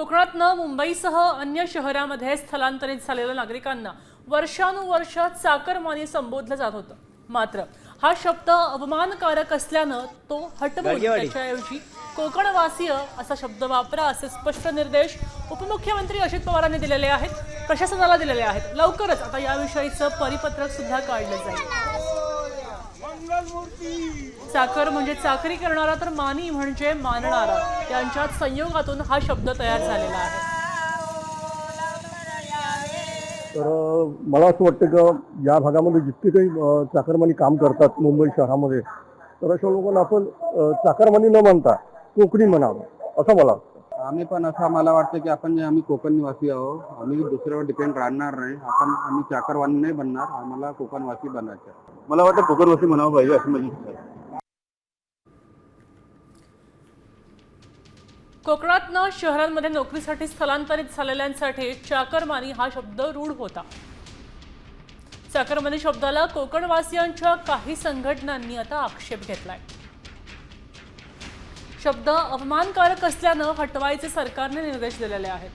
कोकणातनं मुंबईसह अन्य शहरामध्ये स्थलांतरित झालेल्या नागरिकांना वर्षानुवर्ष चाकरमानी संबोधलं जात होतं. मात्र हा शब्द अवमानकारक असल्यानं तो हटवून त्याच्याऐवजी कोकणवासीय असा शब्द वापरा असे स्पष्ट निर्देश उपमुख्यमंत्री अजित पवारांनी दिलेले आहेत प्रशासनाला दिलेले आहेत. लवकरच आता याविषयीचं परिपत्रक सुद्धा काढलं जाईल. चाकर म्हणजे चाकरी करणारा तर मानी म्हणजे मानणारा. यांच्यात संयोगातून हा शब्द तयार झालेला आहे. तर मला असं वाटतं की या भागामध्ये जितके काही चाकरमानी काम करतात मुंबई शहरामध्ये तर अशा लोकांना आपण चाकरमानी न म्हणता कोकणी म्हणावं असं मला वाटतं. आम्ही पण असं आम्हाला वाटतं की आपण जे आम्ही कोकण निवासी आहोत आम्ही दुसऱ्यावर डिपेंड राहणार नाही. आपण आम्ही चाकरवानी नाही बनणार आम्हाला कोकणवासी बनायचं. मला वाटतं कोकणवासी म्हणावं पाहिजे अशी माझी इच्छा आहे. कोकणातनं शहरांमध्ये नोकरीसाठी स्थलांतरित झालेल्यांसाठी चाकरमानी हा शब्द रूढ होता. चाकरमानी शब्दाला कोकणवासियांच्या काही संघटनांनी आता आक्षेप घेतलाय. शब्द अपमानकारक असल्यानं हटवायचे सरकारने निर्देश दिलेले आहेत.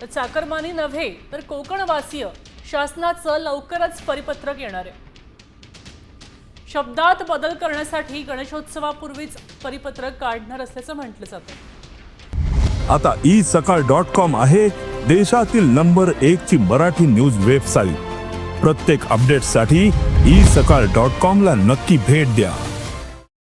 तर चाकरमानी नव्हे तर कोकणवासीय शासनाचं लवकरच परिपत्रक येणार आहे. शब्दात बदल करण्यासाठी गणेशोत्सवापूर्वीच परिपत्रक काढणार असल्याचं म्हटलं जातं. आता ई सकाळ डॉट कॉम आहे देशातील नंबर एक ची मराठी न्यूज वेबसाईट प्रत्येक अपडेटसाठी ई सकाळ डॉट कॉम ला नक्की भेट द्या.